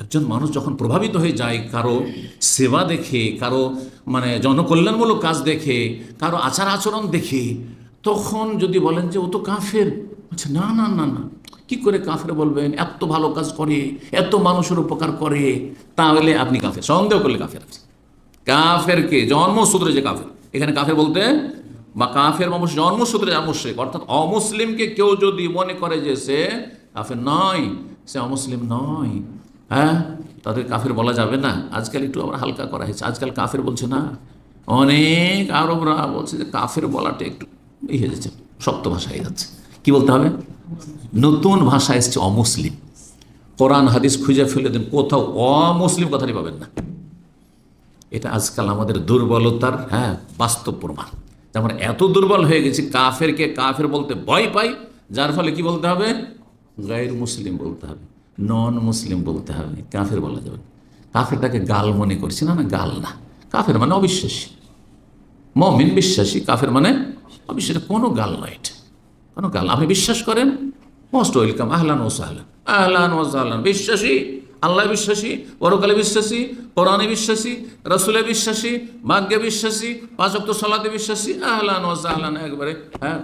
একজন মানুষ যখন প্রভাবিত হয়ে যায়, কারও সেবা দেখে, কারও মানে জনকল্যাণমূলক কাজ দেখে, কারও আচার আচরণ দেখে, তখন যদি বলেন যে ও তো কাফের আচ্ছা না না না না। কি করে কাফের বলবেন? এত ভালো কাজ করে, এত মানুষের উপকার করে, তাহলে আপনি কাফের। সন্দেহ করলে কাফের আছে। কাফেরকে জন্মসূত্রে যে কাফের। এখানে কাফের বলতে, বা কাফের মানুষ জন্মসূত্রে আমুশেক অর্থাৎ অমুসলিমকে কেউ যদি মনে করে যে সে কাফের নয়, সে অমুসলিম নয়। হ্যাঁ? তাদের কাফের বলা যাবে না। আজকাল একটু আবার হালকা করা হয়েছে। আজকাল কাফের বলছে না। অনেক আরবরা বলছে যে কাফের বলাটা একটু এই হয়ে যাচ্ছে, শক্ত ভাষা হয়ে যাচ্ছে। কী বলতে হবে? নতুন ভাষা এসছে, অমুসলিম। কোরআন, হাদিস খুঁজে ফেলে দেন, কোথাও অমুসলিম কথাটি পাবেন না। এটা আজকাল আমাদের দুর্বলতার হ্যাঁ বাস্তব প্রমাণ। যে আমরা এত দুর্বল হয়ে গেছি, কাফেরকে কাফের বলতে ভয় পাই, যার ফলে কি বলতে হবে? গায়ের মুসলিম বলতে হবে। নন মুসলিম বলতে হবে, কাফের বলা যাবে। কাফেরটাকে গাল মনে করছি, না না, গাল না। কাফের মানে অবিশ্বাসী। মমিন বিশ্বাসী, কাফের মানে অবিশ্বাসী। কোনো গাল নয় এটা। কোনো গাল। আপনি বিশ্বাস করেন? মোস্ট ওয়েলকাম আহলান ও সাহলান। আহলান ও সাহলান। বিশ্বাসী? আল্লাহ বিশ্বাসী? পরকালে বিশ্বাসী? কোরআনে বিশ্বাসী? রসুলে বিশ্বাসী? ভাগ্যে বিশ্বাসী? পাঁচক্ত সালাতে বিশ্বাসী? আহলান ও সাহলান, একবারে হ্যাঁ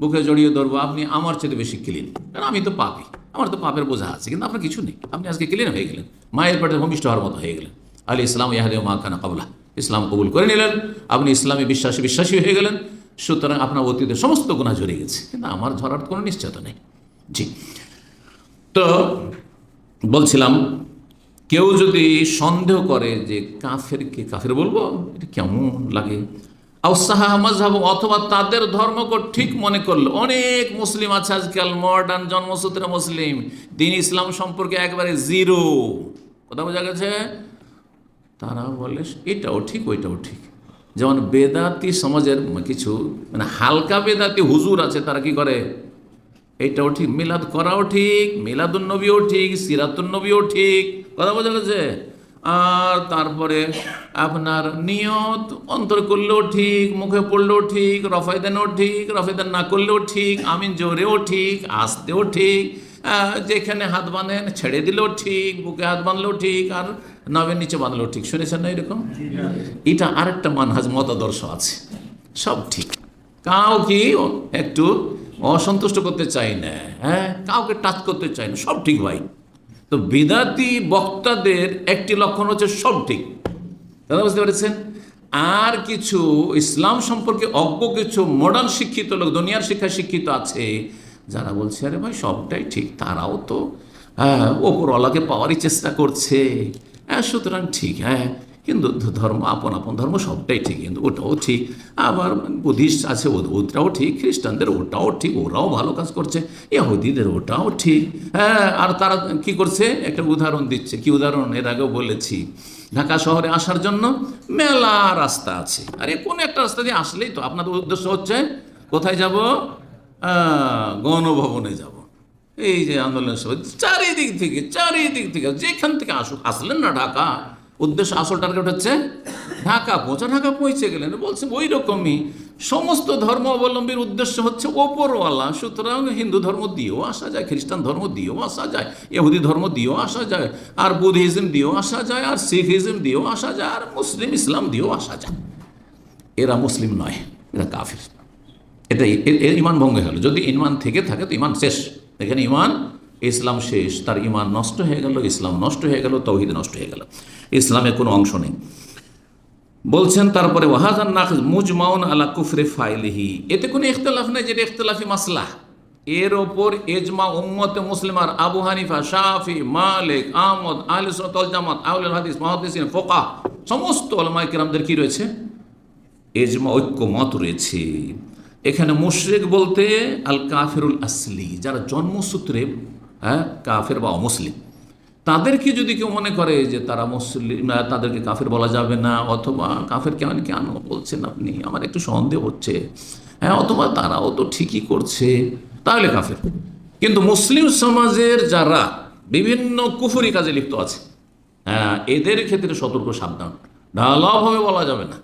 বুকে জড়িয়ে ধরবো। আপনি আমার চেয়ে বেশি ক্লিন কারণ আমি তো পাপি। আমার তো পাপের বোঝা আছে, কিন্তু আপনার কিছু নেই। আপনি আজকে ক্লিন হয়ে গেলেন। মায়ের পেটে ভূমিষ্ঠ হওয়ার মতো হয়ে গেলেন। আলী ইসলাম ইয়াহাদে মা খানা কাবলা। ইসলাম কবুল করে নিলেন। আপনি ইসলামে বিশ্বাসী বিশ্বাসী হয়ে গেলেন। সুতরাং আপনার অতীতের সমস্ত গুণা ঝরে গেছে। কিন্তু আমার ঝরার কোনো নিশ্চয়তা নেই। জি। তো বলছিলাম, কেউ যদি সন্দেহ করে যে কাফেরকে কাফের বলব, এটা কেমন লাগে? মজহাব অথবা তাদের ধর্মকে ঠিক মনে করল, অনেক মুসলিম আছে আজকাল মডার্ন জন্মসূত্রে মুসলিম, দিন ইসলাম সম্পর্কে একবারে জিরো কথা বোঝা গেছে? তারা বলে, এটাও ঠিক, ওইটাও ঠিক। যেমন বেদাতি সমাজের কিছু মানে হালকা বেদাতি হুজুর আছে, তারা কি করে? এইটাও ঠিক, মিলাদ করাও ঠিক মিলাদুন্নবীও ঠিক সিরাতুন্নবীও ঠিক। কথা বোঝা গেছে? আর তারপরে আপনার নিয়ত, অন্তর করলেও ঠিক, মুখে পড়লেও ঠিক রফায়দানও ঠিক রফায়দান না করলেও ঠিক, আমিন জোরেও ঠিক, আসতেও ঠিক যেখানে হাত বাঁধেন ছেড়ে দিলেও ঠিক, বুকে হাত বাঁধলেও ঠিক, আর নবের নিচে বাঁধলেও ঠিক। শুনেছেন না এরকম? এটা আরেকটা মানহাজ মতাদর্শ আছে। সব ঠিক। কাউ কি একটু অসন্তুষ্ট করতে চাই না হ্যাঁ? কাউকে টাচ করতে চাই না, সব ঠিক ভাই। তো বিদাতি বক্তাদের একটি লক্ষণ হচ্ছে সব ঠিক। দাদা বুঝতে পেরেছেন? আর কিছু ইসলাম সম্পর্কে অজ্ঞ কিছু মডার্ন শিক্ষিত লোক, দুনিয়ার শিক্ষা শিক্ষিত আছে, যারা বলছে, আরে ভাই, সবটাই ঠিক। তারাও তো হ্যাঁ ওপরওয়ালাকে পাওয়ারই চেষ্টা করছে। হ্যাঁ সুতরাং ঠিক হ্যাঁ। কিন্তু ধর্ম, আপন আপন ধর্ম সবটাই ঠিক, কিন্তু ওটাও ঠিক। আবার বুদ্ধিস্ট আছে ওটাও ঠিক, খ্রিস্টানদের ওটাও ঠিক, ওরাও ভালো কাজ করছে, ইহুদিদের ওটাও ঠিক। হ্যাঁ আর তারা কি করছে? একটা উদাহরণ দিচ্ছে। কি উদাহরণ? এর আগেও বলেছি। ঢাকা শহরে আসার জন্য মেলা রাস্তা আছে। আরে, কোন একটা রাস্তা দিয়ে আসলেই তো আপনাদের উদ্দেশ্য হচ্ছে, কোথায় যাব? গণভবনে যাব। এই যে আন্দোলনের সময় চারিদিক থেকে চারিদিক থেকে, যেখান থেকে আসুক, আসলেন না ঢাকা। উদ্দেশ্য, আসল টার্গেট হচ্ছে ঢাকা পৌঁছা ঢাকা পৌঁছে গেলেন। বলছে ওই রকমই সমস্ত ধর্ম অবলম্বীর উদ্দেশ্য হচ্ছে ওপরওয়ালা। সুতরাং হিন্দু ধর্ম দিয়েও আসা যায়, খ্রিস্টান ধর্ম দিয়েও আসা যায়, ইহুদি ধর্ম দিয়েও আসা যায়, আর বুদ্ধিজম দিয়েও আসা যায়, আর শিখিজম দিয়েও আসা যায়, আর মুসলিম ইসলাম দিয়েও আসা যায়। এরা মুসলিম নয়, এরা কাফির। এটা ইমান ভঙ্গ গেল যদি ইমান থেকে থাকে, তো ইমান শেষ। এখানে ইমান ইসলাম শেষ, তার ইমান নষ্ট হয়ে গেল, ইসলাম নষ্ট হয়ে গেল, তৌহিদ নষ্ট হয়ে গেল। ইসলামের কোনো অংশ নেই। বলছেন, তারপরে ওয়াহাজান নাখ মুজমাউন আলা কুফরে ফাইলিহি। এতে কোনো ইখতলাফ নেই, যেটা ইখতলাফি মাসলা এর ওপর এজমা উম্মতে মুসলিমার আবু হানিফা, শাফি, মালিক, আহমদ, আহলে সুন্নাত জামাত আউল হাদিস, মুহাদ্দিসিন ফোকা সমস্ত ওলামায়ে কেরামদের কি রয়েছে? এজমা ঐক্যমত রয়েছে। এখানে মুশরিক বলতে আল কাফেরুল আসলি, যারা জন্মসূত্রে হ্যাঁ কাফের বা অমুসলিম। তাদেরকে যদি কেউ মনে করে যে তারা মুসলিম তাদেরকে কাফের বলা যাবে না, অথবা কাফের কেমন কেন বলছেন আপনি, আমার একটু সন্দেহ হচ্ছে। হ্যাঁ অথবা তারাও তো ঠিকই করছে, তাহলে কাফের। কিন্তু মুসলিম সমাজের যারা বিভিন্ন কুফুরি কাজে লিপ্ত আছে হ্যাঁ এদের ক্ষেত্রে সতর্ক, সাবধান। ঢালাভাবে বলা যাবে না।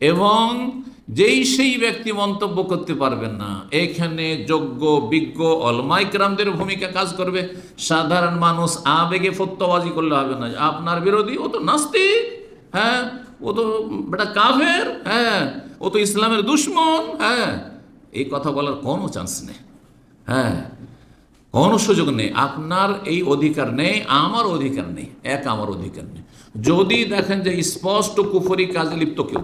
এবং যেই সেই ব্যক্তি মন্তব্য করতে পারবেন না, এখানে যোগ্য, বিজ্ঞ অলমাইকরামদের ভূমিকা কাজ করবে। সাধারণ মানুষ আবেগে ফত্তবাজি করলে হবে না। আপনার বিরোধী, ও তো নাস্তিক হ্যাঁ? ও তো বেটা কাফের হ্যাঁ? ও তো ইসলামের দুশ্মন হ্যাঁ? এই কথা বলার কোনো চান্স নেই হ্যাঁ? কোনো সুযোগ নেই। আপনার এই অধিকার নেই, আমার অধিকার নেই, এক আমার অধিকার নেই। যদি দেখেন যে স্পষ্ট কুফরি কাজে লিপ্ত কেউ